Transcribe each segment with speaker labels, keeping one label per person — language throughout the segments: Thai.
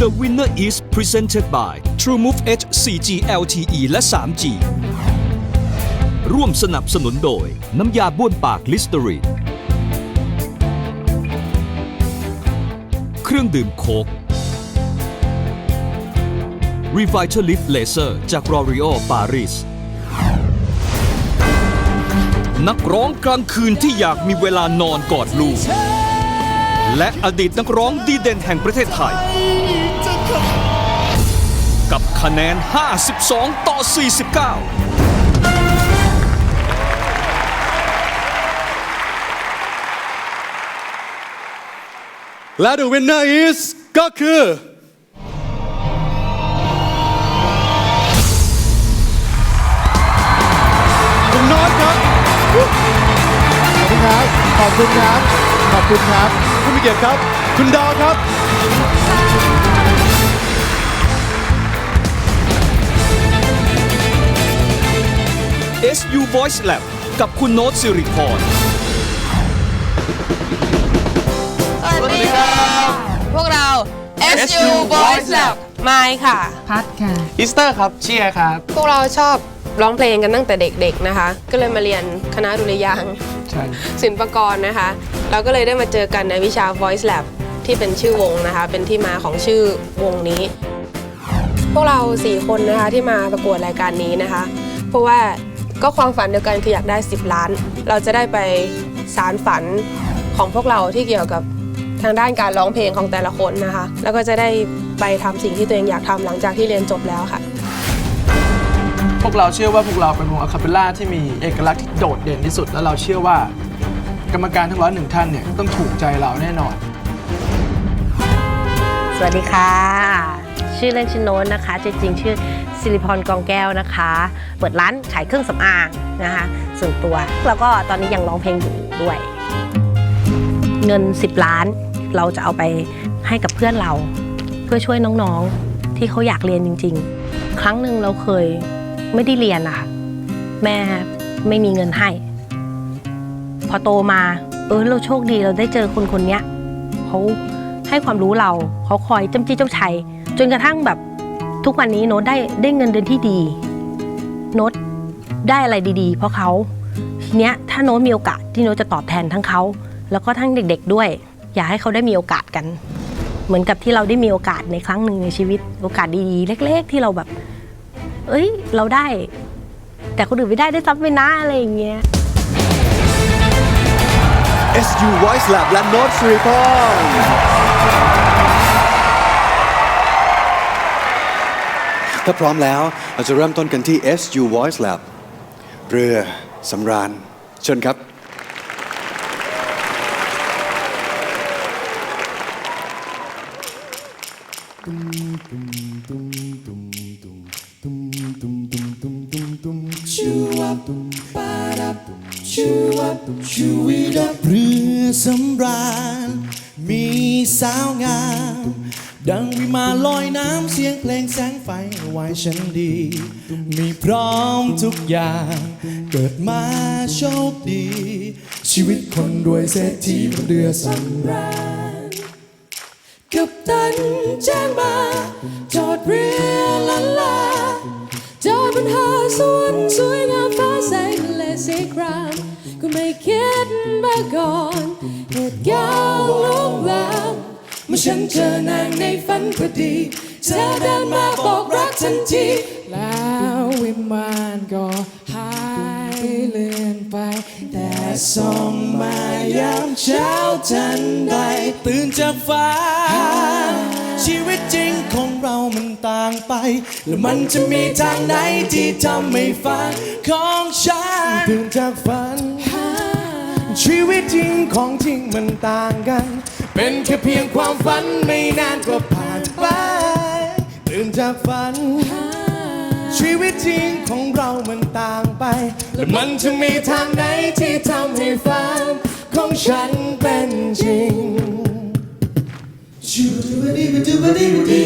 Speaker 1: The winner is presented by TrueMove H 4G LTE และ 3G ร่วมสนับสนุนโดย น้ำยาบ้วนปากลิสเตอรีนเครื่องดื่มโคก Revitalift Laser จาก L'Oreal Paris นักร้องกลางคืนที่อยากมีเวลานอนกอดลูก และอดีตนักร้องดีเด่นแห่งประเทศไทย กับคะแนน 52 ต่อ 49
Speaker 2: และ the winner is ก็คือ คุณโน้ตครับ
Speaker 3: ขอบคุณครับ ขอบคุณครับ ขอบคุณครับ
Speaker 2: ผู้มีเกียรติครับ คุณดาวครับ
Speaker 1: SU Voice Lab กับคุณโน้ตสิริพร
Speaker 4: สวัสดีครับ พวกเรา SU Boys Lab ไมค์ค่ะ
Speaker 5: พัดค่ะ
Speaker 6: อีสเตอร์ครับเชียร์ครับ
Speaker 4: พวกเราชอบร้องเพลงกันตั้งแต่เด็กๆนะคะ ก็เลยมาเรียนคณะดุริยางค์
Speaker 6: ใช่
Speaker 4: ศิลปากรนะคะ เราก็เลยได้มาเจอกันในวิชา Voice Lab ที่เป็นชื่อวงนะคะ เป็นที่มาของชื่อวงนี้ พวกเรา 4 คนนะคะที่มาประกวดรายการนี้นะคะ เพราะว่า ก็ความฝันเดียวกันคืออยากได้ 10 ล้าน เราจะได้ไปสารฝันของพวกเราที่เกี่ยวกับทางด้านการร้องเพลงของแต่ละคนนะคะ แล้วก็จะได้ไปทำสิ่งที่ตัวเองอยากทำหลังจากที่เรียนจบแล้วค่ะ
Speaker 6: พวกเราเชื่อว่าพวกเราเป็นวงอะคาเปลล่าที่มีเอกลักษณ์ที่โดดเด่นที่สุด และเราเชื่อว่ากรรมการทั้งร้อยหนึ่งท่านเนี่ยต้องถูกใจเราแน่นอน
Speaker 5: สวัสดีค่ะ ชื่อเล่นชื่อโน้นนะคะจริงๆชื่อ สิริพรกองแก้วนะคะ เปิดร้านขายเครื่องสำอางนะคะ ส่วนตัวแล้วก็ตอนนี้ยังร้องเพลงอยู่ด้วย เงิน 10 ล้าน เราจะเอาไปให้กับเพื่อนเรา เพื่อช่วยน้องๆที่เขาอยากเรียนจริง ๆ ครั้งหนึ่งเราเคยไม่ได้เรียนนะคะแม่ไม่มีเงินให้ พอโตมาเออเราโชคดีเราได้เจอคนคนนี้เขาให้ความรู้เราเขาคอยจ้ำจี้เจ้าชัยจนกระทั่งแบบ ทุกวันนี้โน้ตได้ได้เงินเดือนที่ดี โน้ตได้อะไรดีๆ เพราะเขาทีเนี้ยถ้าโน้ตมีโอกาสที่โน้ตจะตอบแทนทั้งเขาแล้วก็ทั้งเด็กๆด้วย อยากให้เขาได้มีโอกาสกัน เหมือนกับที่เราได้มีโอกาสในครั้งหนึ่งในชีวิต โอกาสดีๆ เล็ก ๆ ที่เราแบบ เอ้ย เราได้ แต่คนอื่นไม่ได้ได้ซ้ำไปนะอะไรอย่างเงี้ย
Speaker 2: SU Voice Lab และโน้ตสิริพร ถ้าพร้อมแล้วเราจะเริ่มต้นกันที่ SU Voice Lab เรือสำราญเชิญครับ
Speaker 7: เรือสำราญมีสาวงาม ดังวิมาลอยน้ำเสียงเพลงแสงไฟไว้ฉันดี มีพร้อมทุกอย่าง เกิดมาโชคดี ชีวิตคนรวยเศรษฐีบนเรือสำราญกับตันแจ้งมาจอดเรือลันลาจอดบนหาสวนสวยงามฟ้าใสทะเลสีคราม ก็ไม่คิดมาก่อนเหตุการณ์ เมื่อฉันเจอนางในฝันพอดี เธอเดินมาบอกรักทันที แล้ววิมานก็หายเลือนไป แต่ส่องมายามเช้าทันใด ตื่นจากฝันชีวิตจริงของเรามันต่างไป แล้วมันจะมีทางไหนที่ทำให้ฝันของฉันตื่นจากฝัน ชีวิตจริงของจริงมันต่างกัน เป็นแค่เพียงความฝันไม่นานก็ผ่านไปตื่นจากฝัน ชีวิตจริงของเรามันต่างไป และมันจะมีทางไหนที่ทำให้ฝันของฉันเป็นจริงชูบดีบดูบดีดี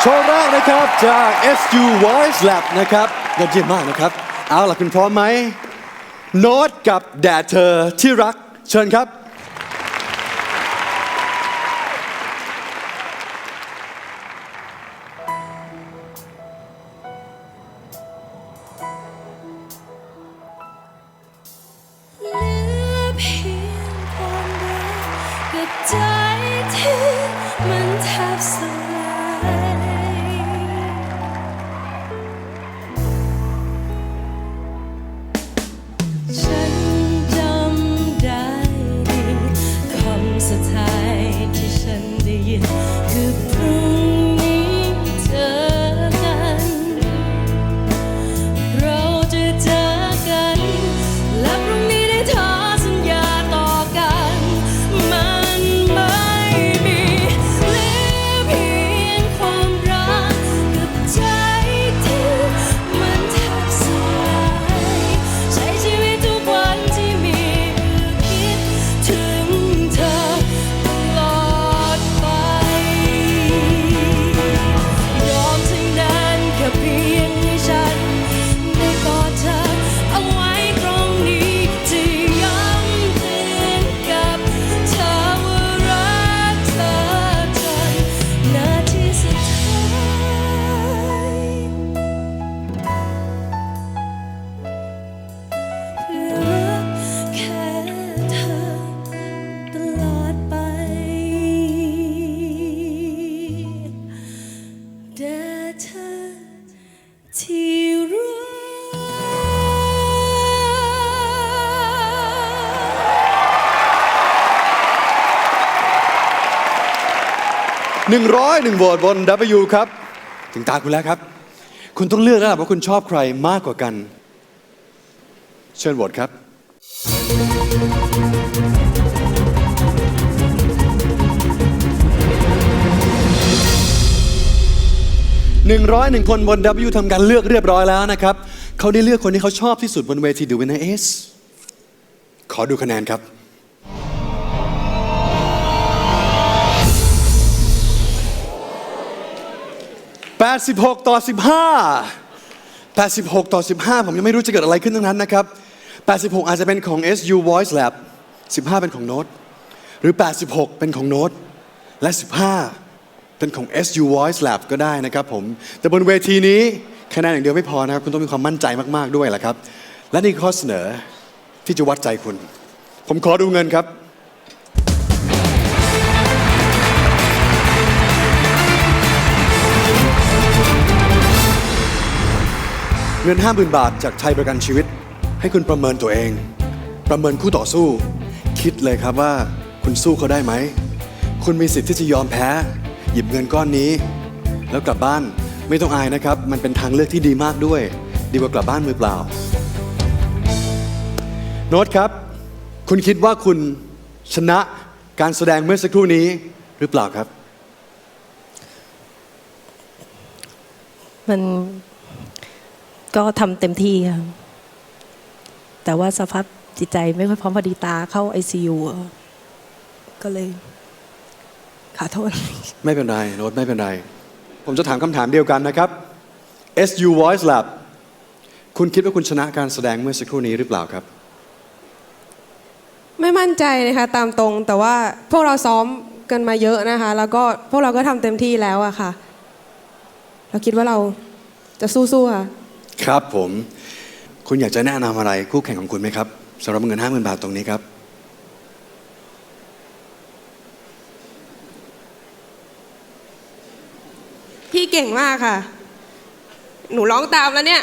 Speaker 2: โชว์แรกนะครับจาก SU Voice Lab นะครับยอดเยี่ยมมากนะครับ เอาล่ะคุณพร้อมไหม โน้ตกับแดดเธอที่รัก เชิญครับ 101โหวตบน W ครับ ถึงตาคุณแล้วครับ คุณต้องเลือกแล้วล่ะว่าคุณชอบใครมากกว่ากัน เชิญโหวตครับ 101 คนบน W ทำการเลือกเรียบร้อยแล้วนะครับ เขาได้เลือกคนที่เขาชอบที่สุดบนเวที The Winner is ขอดูคะแนนครับ 86 ต่อ 15 86 ต่อ 15 ผมยังไม่รู้จะเกิดอะไรขึ้นทั้งนั้นนะครับ 86 อาจจะเป็นของ SU Voice Lab 15 เป็นของโน้ต หรือ 86 เป็นของโน้ต และ 15 เป็นของ SU Voice Lab ก็ได้นะครับผม แต่บนเวทีนี้คะแนนอย่างเดียวไม่พอนะครับ คุณต้องมีความมั่นใจมาก ๆ ด้วยแหละครับ และนี่ข้อเสนอที่จะวัดใจคุณ ผมขอดูเงินครับ เงิน 50,000 บาทจากไทยประกันชีวิต ให้คุณประเมินตัวเอง ประเมินคู่ต่อสู้ คิดเลยครับว่าคุณสู้เขาได้ไหม คุณมีสิทธิ์ที่จะยอมแพ้ หยิบเงินก้อนนี้ แล้วกลับบ้านไม่ต้องอายนะครับ มันเป็นทางเลือกที่ดีมากด้วย ดีกว่ากลับบ้านมือเปล่า โน้ตครับ คุณคิดว่าคุณชนะการแสดงเมื่อสักครู่นี้หรือเปล่าครับ
Speaker 8: มัน ก็ทำเต็มที่ค่ะแต่ว่าสภาพจิตใจไม่ค่อยพร้อมพอดีตาเข้า ICU อะก็เลยขอโทษ
Speaker 2: ไม่เป็นไรโน้ตไม่เป็นไร ผมจะถามคำถามเดียวกันนะครับ SU Voice Lab คุณคิดว่าคุณชนะการแสดงเมื่อสักครู่นี้หรือเปล่าครับ
Speaker 4: ไม่มั่นใจนะคะตามตรงแต่ว่าพวกเราซ้อมกันมาเยอะนะคะ แล้วก็พวกเราก็ทำเต็มที่แล้วอะค่ะ เราคิดว่าเราจะสู้ๆค่ะ
Speaker 2: ครับผม คุณอยากจะแนะนำอะไรคู่แข่งของคุณไหมครับสำหรับเงิน 50,000 บาทตรงนี้ครับ
Speaker 4: พี่เก่งมากค่ะ หนูร้องตามแล้วเนี่ย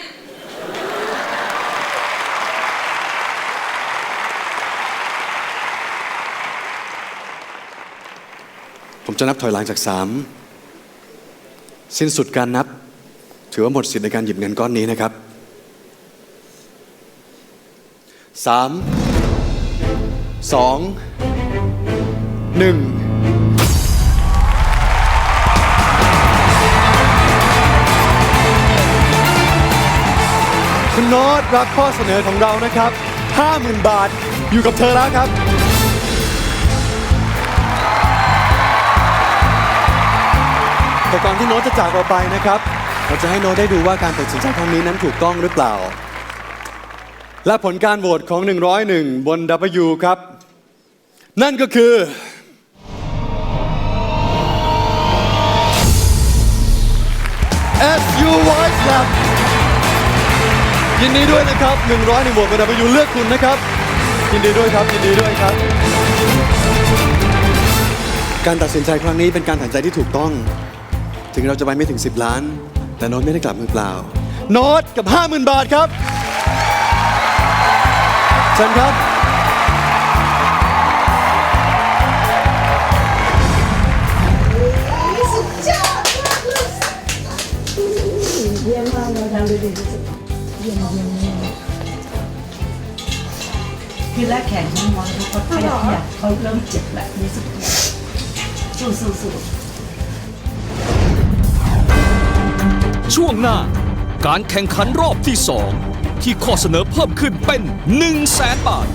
Speaker 2: ผมจะนับถอยหลังจาก 3 สิ้นสุดการนับ ถือว่าหมดสิทธิ์ในการหยิบเงินก้อนนี้นะครับ 3 2 1คุณโน้ตรับข้อเสนอของเรานะครับ 50,000 บาทอยู่กับเธอแล้วครับ แต่ก่อนที่โน้ตจะจากเราไปนะครับ เราจะให้โน้ตได้ดูว่าการตัดสินใจครั้งนี้นั้นถูกต้องหรือเปล่า และผลการโหวตของ 101 บน W ครับ นั่นก็คือ SU Voice Lab ยินดีด้วยนะครับ 101โหวตบน W เลือกคุณนะครับ ยินดีด้วยครับ ยินดีด้วยครับ การตัดสินใจครั้งนี้เป็นการตัดสินใจที่ถูกต้อง ถึงเราจะไปไม่ถึง 10 ล้าน แต่โน้ตไม่ได้กลับมือเปล่า โน้ตกับ 50,000 บาทครับเชิญครับ
Speaker 9: คือแรกแข่งน้องๆเขาก็เครียดเนี่ยเขาเริ่มเจ็บแล้วรู้สึกสู้สู้สู้
Speaker 1: ช่วงหน้า การแข่งขันรอบที่ 2 ที่ข้อเสนอเพิ่มขึ้นเป็น 1 0 0 0 0แสนบาท